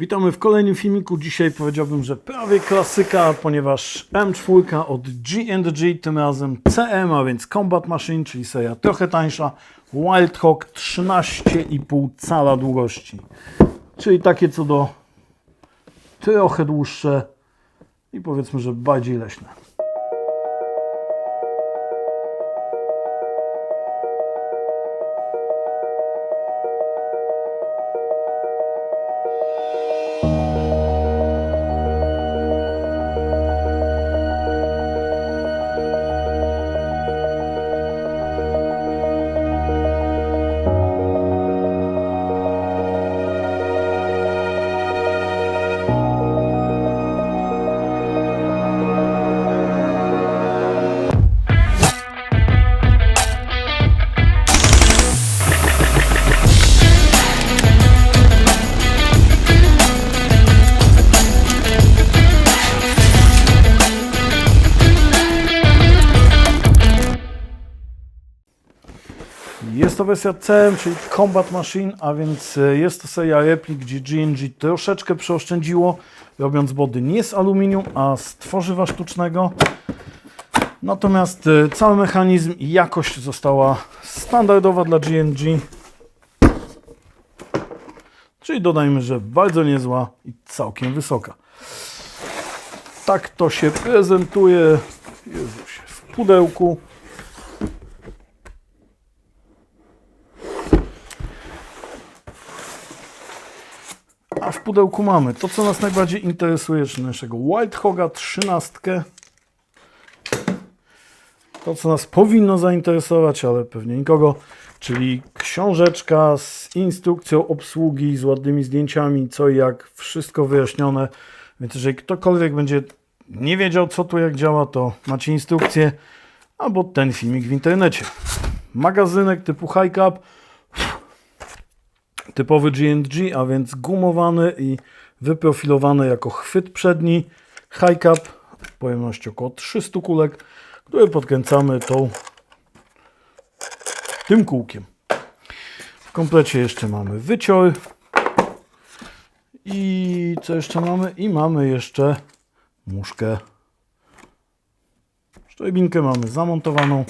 Witamy w kolejnym filmiku. Dzisiaj powiedziałbym, że prawie klasyka, ponieważ M4 od G&G, tym razem CM, a więc Combat Machine, czyli seria trochę tańsza. Wildhawk 13,5 cala długości. Czyli takie co do trochę dłuższe i powiedzmy, że bardziej leśne. Jest to wersja CM, czyli Combat Machine, a więc e, jest to seria replik, gdzie G&G troszeczkę przeoszczędziło, robiąc body nie z aluminium, a z tworzywa sztucznego. Natomiast e, cały mechanizm i jakość została standardowa dla G&G. Czyli dodajmy, że bardzo niezła i całkiem wysoka. Tak to się prezentuje w pudełku. W pudełku mamy to, co nas najbardziej interesuje, czyli naszego Whitehoga 13. To, co nas powinno zainteresować, ale pewnie nikogo, czyli książeczka z instrukcją obsługi, z ładnymi zdjęciami, co i jak, wszystko wyjaśnione. Więc jeżeli ktokolwiek będzie nie wiedział, co tu jak działa, to macie instrukcję albo ten filmik w internecie. Magazynek typu High Cap, typowy G&G, a więc gumowany i wyprofilowany jako chwyt przedni. High cap, pojemność około 300 kulek, które podkręcamy tą tym kółkiem. W komplecie jeszcze mamy wycior. I co jeszcze mamy? I mamy jeszcze muszkę. Sztojbinkę mamy zamontowaną.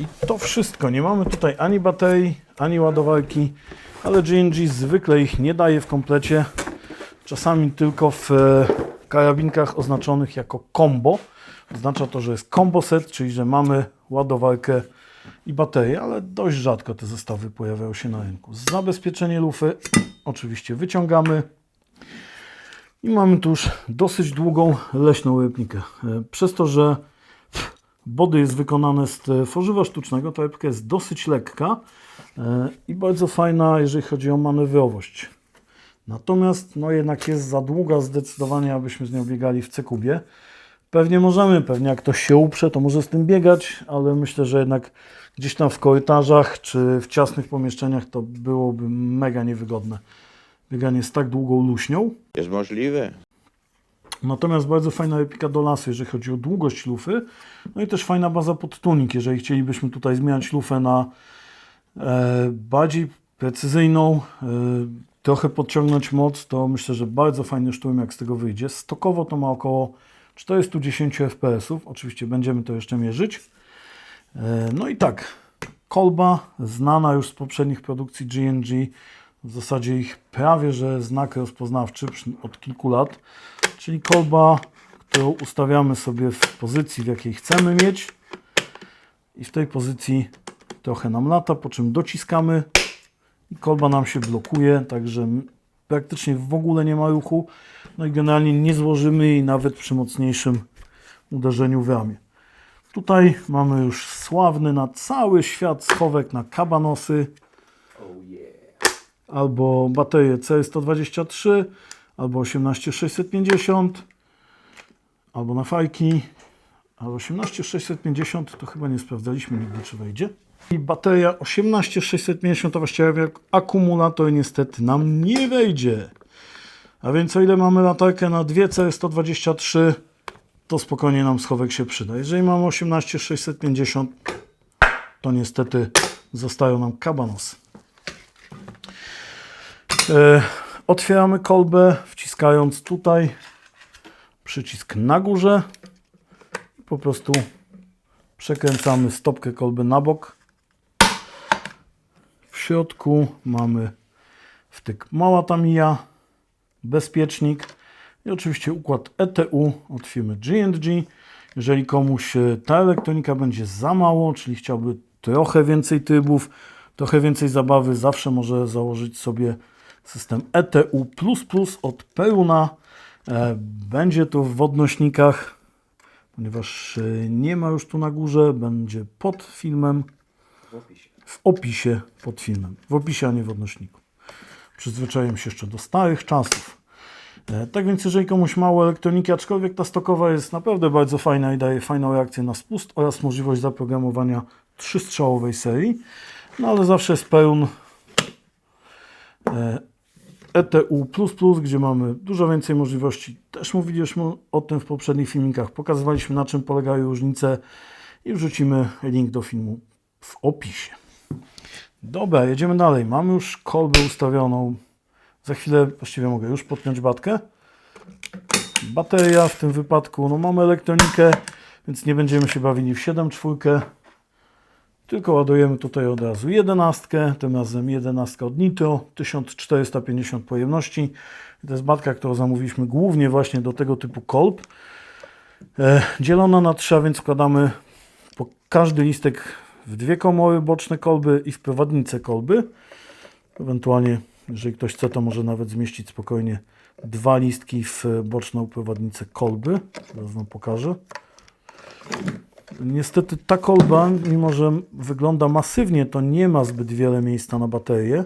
I to wszystko. Nie mamy tutaj ani baterii, ani ładowarki, ale G&G zwykle ich nie daje w komplecie. Czasami tylko w e, karabinkach oznaczonych jako combo. Oznacza to, że jest combo set, czyli że mamy ładowarkę i baterię, ale dość rzadko te zestawy pojawiają się na rynku. Zabezpieczenie lufy oczywiście wyciągamy. I mamy tu już dosyć długą leśną replikę. E, Przez to, że Body jest wykonane z tworzywa sztucznego, ta epka jest dosyć lekka e, i bardzo fajna, jeżeli chodzi o manewrowość. Natomiast no jednak jest za długa zdecydowanie, abyśmy z nią biegali w C-kubie. Pewnie możemy, pewnie jak ktoś się uprze, to może z tym biegać, ale myślę, że jednak gdzieś tam w korytarzach czy w ciasnych pomieszczeniach to byłoby mega niewygodne. Bieganie z tak długą luśnią. Jest możliwe. Natomiast bardzo fajna replika do lasu, jeżeli chodzi o długość lufy. No i też fajna baza pod tunik, jeżeli chcielibyśmy tutaj zmieniać lufę na e, bardziej precyzyjną, e, trochę podciągnąć moc, to myślę, że bardzo fajny szturm jak z tego wyjdzie. Stokowo to ma około 410 fps, oczywiście będziemy to jeszcze mierzyć. E, no i tak, kolba znana już z poprzednich produkcji G&G, w zasadzie ich prawie, że znak rozpoznawczy od kilku lat, czyli kolba, którą ustawiamy sobie w pozycji, w jakiej chcemy mieć. I w tej pozycji trochę nam lata, po czym dociskamy. I kolba nam się blokuje, także praktycznie w ogóle nie ma ruchu, no i generalnie nie złożymy jej nawet przy mocniejszym uderzeniu w ramię. Tutaj mamy już sławny na cały świat schowek na kabanosy, albo baterię C123, albo 18650, albo na fajki, a 18650 to chyba nie sprawdzaliśmy nigdy, czy wejdzie. I bateria 18650 to właściwie akumulator niestety nam nie wejdzie. A więc o ile mamy latarkę na 2 C123, to spokojnie nam schowek się przyda. Jeżeli mamy 18650, to niestety zostają nam kabanosy. E, Otwieramy kolbę, wciskając tutaj przycisk na górze. Po prostu przekręcamy stopkę kolby na bok. W środku mamy wtyk mała tamija, bezpiecznik i oczywiście układ ETU od firmy G&G. Jeżeli komuś e, ta elektronika będzie za mało, czyli chciałby trochę więcej trybów, trochę więcej zabawy, zawsze może założyć sobie system ETU od Peruna. E, Będzie to w odnośnikach, ponieważ e, nie ma już tu na górze, będzie pod filmem, w opisie. w opisie pod filmem. W opisie, a nie w odnośniku. Przyzwyczaiłem się jeszcze do starych czasów. E, Tak więc, jeżeli komuś mało elektroniki, aczkolwiek ta stokowa jest naprawdę bardzo fajna i daje fajną reakcję na spust oraz możliwość zaprogramowania trzystrzałowej serii, no ale zawsze jest pełn ETU, gdzie mamy dużo więcej możliwości. Też mówiliśmy o tym w poprzednich filmikach. Pokazywaliśmy na czym polegają różnice i wrzucimy link do filmu w opisie. Dobra, jedziemy dalej. Mamy już kolbę ustawioną. Za chwilę właściwie mogę już podpiąć batkę. Bateria w tym wypadku, no mamy elektronikę, więc nie będziemy się bawili w 7.4. Tylko ładujemy tutaj od razu 11, tym razem 11 od Nitro, 1450 pojemności. To jest batka, którą zamówiliśmy głównie właśnie do tego typu kolb. E, dzielona na trzy, a więc wkładamy po każdy listek w dwie komory boczne kolby i w prowadnicę kolby. Ewentualnie, jeżeli ktoś chce, to może nawet zmieścić spokojnie dwa listki w boczną prowadnicę kolby. Zaraz Wam pokażę. Niestety ta kolba, mimo że wygląda masywnie, to nie ma zbyt wiele miejsca na baterię.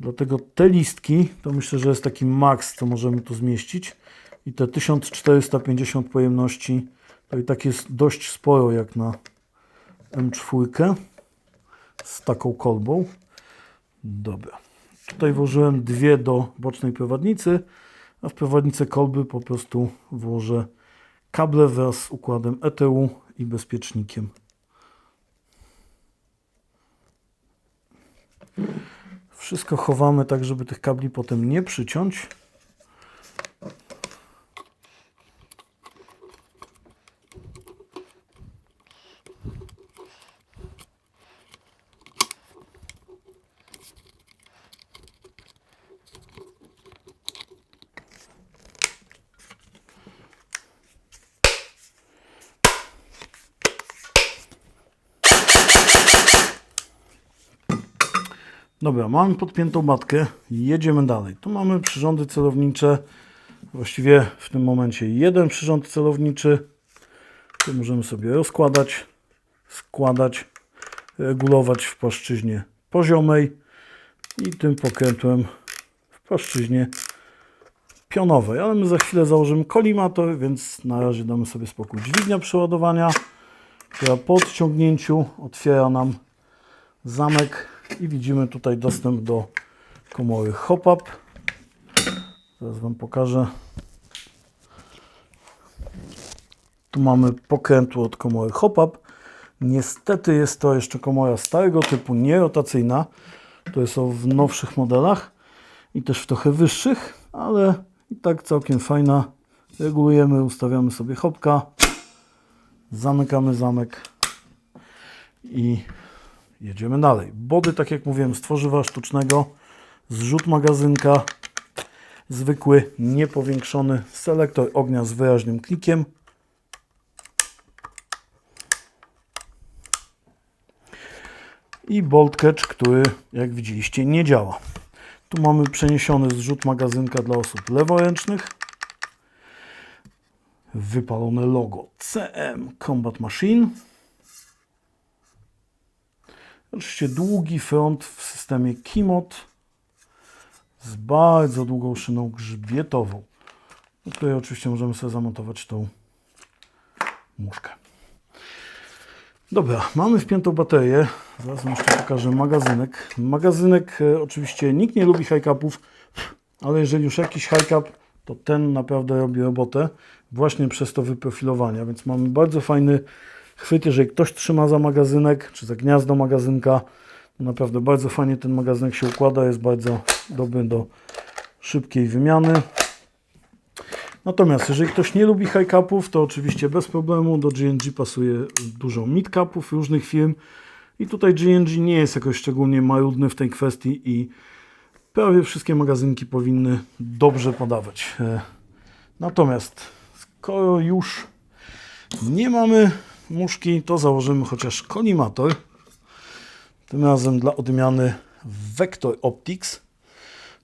Dlatego te listki, to myślę, że jest taki maks, co możemy tu zmieścić. I te 1450 pojemności, to i tak jest dość sporo jak na M4 z taką kolbą. Dobra. Tutaj włożyłem dwie do bocznej prowadnicy, a w prowadnicę kolby po prostu włożę kable wraz z układem ETU i bezpiecznikiem. Wszystko chowamy tak, żeby tych kabli potem nie przyciąć. Dobra, mamy podpiętą matkę, jedziemy dalej. Tu mamy przyrządy celownicze, właściwie w tym momencie jeden przyrząd celowniczy. Tu możemy sobie rozkładać, składać, regulować w płaszczyźnie poziomej i tym pokrętłem w płaszczyźnie pionowej. Ale my za chwilę założymy kolimator, więc na razie damy sobie spokój. Dźwignia przeładowania, która po odciągnięciu otwiera nam zamek i widzimy tutaj dostęp do komory hop-up. Zaraz Wam pokażę. Tu mamy pokrętło od komory hop-up. Niestety jest to jeszcze komora starego typu, nie rotacyjna. To jest w nowszych modelach i też w trochę wyższych, ale i tak całkiem fajna. Regulujemy, ustawiamy sobie hopka, zamykamy zamek i Jedziemy dalej. Body, tak jak mówiłem, z tworzywa sztucznego, zrzut magazynka, zwykły, niepowiększony selektor ognia z wyraźnym klikiem. I bolt catch, który jak widzieliście nie działa. Tu mamy przeniesiony zrzut magazynka dla osób leworęcznych. Wypalone logo CM Combat Machine. Oczywiście długi front w systemie Kimot z bardzo długą szyną grzbietową. No tutaj oczywiście możemy sobie zamontować tą muszkę. Dobra, mamy wpiętą baterię. Zaraz jeszcze pokażę magazynek. Magazynek e, oczywiście nikt nie lubi high-capów, ale jeżeli już jakiś high-cap, to ten naprawdę robi robotę właśnie przez to wyprofilowanie, więc mamy bardzo fajny chwyt, jeżeli ktoś trzyma za magazynek, czy za gniazdo magazynka, naprawdę bardzo fajnie ten magazynek się układa, jest bardzo dobry do szybkiej wymiany. Natomiast jeżeli ktoś nie lubi high capów, to oczywiście bez problemu do GNG pasuje dużo mid capów różnych firm i tutaj GNG nie jest jakoś szczególnie marudny w tej kwestii i prawie wszystkie magazynki powinny dobrze podawać. E, Natomiast skoro już nie mamy muszki, to założymy chociaż kolimator. Tym razem dla odmiany Vector Optics,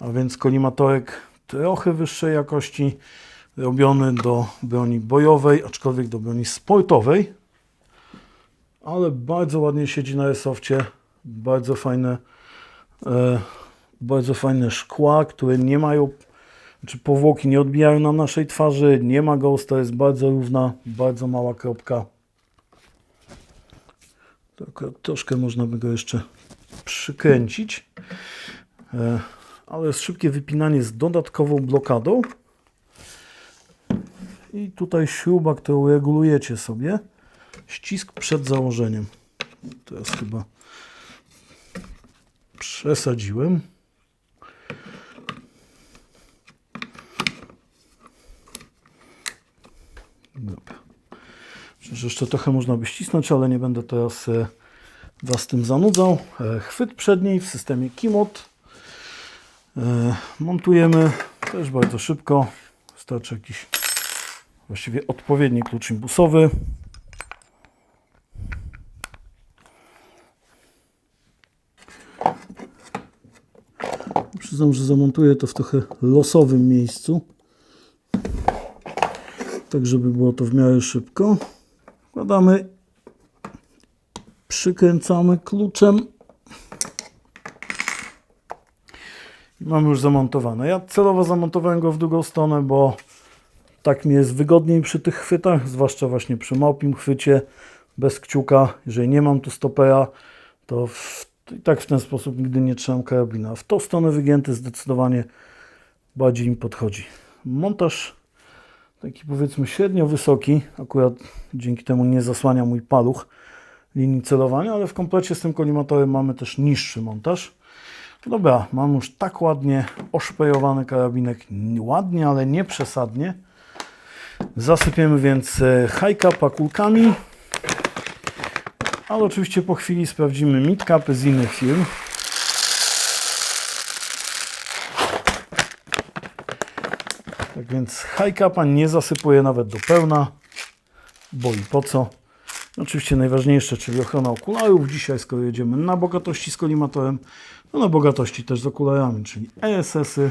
a więc kolimatorek trochę wyższej jakości, robiony do broni bojowej, aczkolwiek do broni sportowej. Ale bardzo ładnie siedzi na airsoftie, bardzo fajne, e, bardzo fajne szkła, które nie mają, czy powłoki nie odbijają na naszej twarzy, nie ma ghosta, jest bardzo równa, bardzo mała kropka. Akurat troszkę można by go jeszcze przykręcić. E, ale jest szybkie wypinanie z dodatkową blokadą. I tutaj śruba, którą regulujecie sobie. Ścisk przed założeniem. Teraz chyba przesadziłem. Jeszcze trochę można by ścisnąć, ale nie będę teraz e, Was tym zanudzał. E, chwyt przedni w systemie Kimot. E, montujemy też bardzo szybko. Wystarczy jakiś właściwie odpowiedni klucz imbusowy. Przyznam, że zamontuję to w trochę losowym miejscu. Tak, żeby było to w miarę szybko. Wkładamy, przykręcamy kluczem. I Mamy już zamontowane. Ja celowo zamontowałem go w drugą stronę, bo tak mi jest wygodniej przy tych chwytach, zwłaszcza właśnie przy małpim chwycie, bez kciuka. Jeżeli nie mam tu stopera, to w, i tak w ten sposób nigdy nie trzymam karabina. W tą stronę wygięty zdecydowanie bardziej mi podchodzi. Montaż taki powiedzmy średnio wysoki, akurat dzięki temu nie zasłania mój paluch linii celowania, ale w komplecie z tym kolimatorem mamy też niższy montaż. Dobra, mam już tak ładnie oszpejowany karabinek, ładnie, ale nie przesadnie. Zasypiemy więc e, high capa kulkami, ale oczywiście po chwili sprawdzimy mid capy z innych firm. Tak więc high capa nie zasypuję nawet do pełna, bo i po co. Oczywiście najważniejsze, czyli ochrona okularów. Dzisiaj, skoro jedziemy na bogatości z kolimatorem, to na bogatości też z okularami, czyli ESS-y.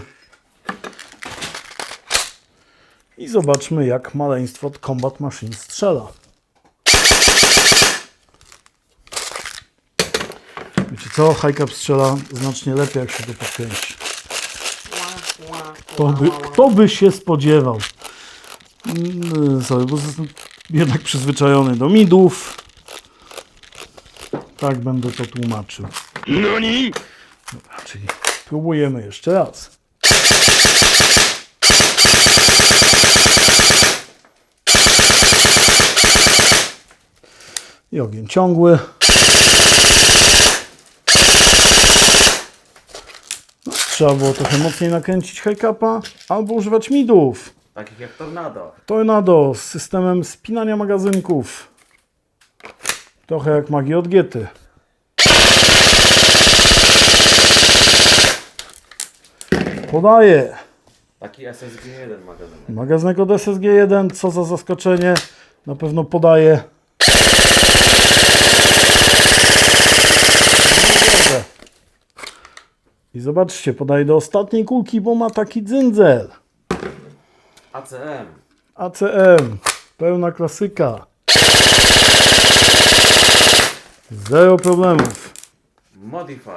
I zobaczmy, jak maleństwo od Combat Machine strzela. Wiecie co? High cap strzela znacznie lepiej, jak się to podkręci. Kto by, kto by się spodziewał? Mm, Sorry, bo jestem jednak przyzwyczajony do midów. Tak będę to tłumaczył. NANI? Dobra, czyli próbujemy jeszcze raz. I ogień ciągły. Trzeba było trochę mocniej nakręcić high capa albo używać midów. Takich jak tornado. Tornado z systemem spinania magazynków. Trochę jak magia od Giety. Podaję. Taki SSG1 magazyn. Magazynek od SSG1, co za zaskoczenie. Na pewno podaje. I zobaczcie, podaje do ostatniej kulki, bo ma taki dzyndzel. ACM. ACM, pełna klasyka. Zero problemów. Modify.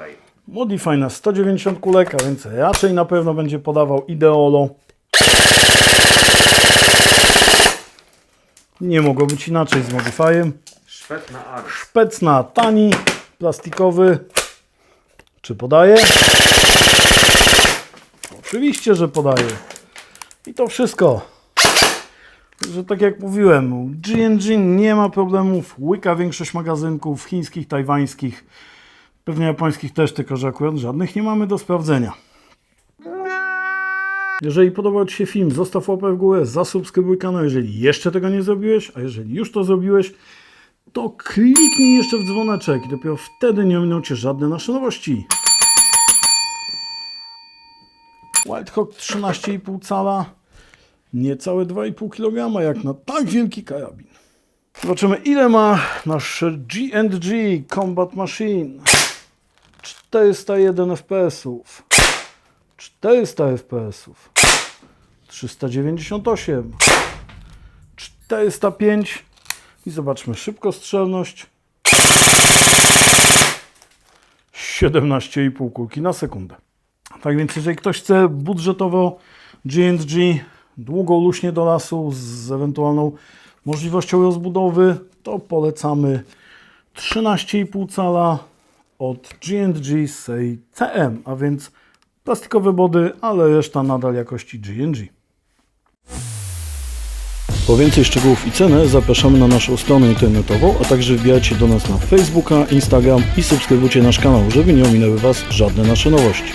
Modify na 190 kulek, a więc raczej na pewno będzie podawał Ideolo. Nie mogło być inaczej z Modifyem. Na Ars. Szpec na tani, plastikowy. Czy podaje? Oczywiście, że podaje. I to wszystko. Że tak jak mówiłem, GNG nie ma problemów, łyka większość magazynków chińskich, tajwańskich, pewnie japońskich też, tylko że akurat żadnych nie mamy do sprawdzenia. Jeżeli podobał Ci się film, zostaw łapę w górę, zasubskrybuj kanał, jeżeli jeszcze tego nie zrobiłeś, a jeżeli już to zrobiłeś, to kliknij jeszcze w dzwoneczek i dopiero wtedy nie ominą Cię żadne nasze nowości. Whitehawk 13,5 cala, niecałe 2,5 kg, jak na tak wielki karabin. Zobaczymy ile ma nasz G&G Combat Machine. 401 FPS-ów. 400 FPS-ów. 398. 405. I zobaczmy szybkostrzelność. 17,5 kulki na sekundę. Tak więc jeżeli ktoś chce budżetowo G&G długo luśnie do lasu z ewentualną możliwością rozbudowy, to polecamy 13,5 cala od G&G Say CM, a więc plastikowe body, ale reszta nadal jakości G&G. Po więcej szczegółów i cenę zapraszamy na naszą stronę internetową, a także wbijajcie do nas na Facebooka, Instagram i subskrybujcie nasz kanał, żeby nie ominęły Was żadne nasze nowości.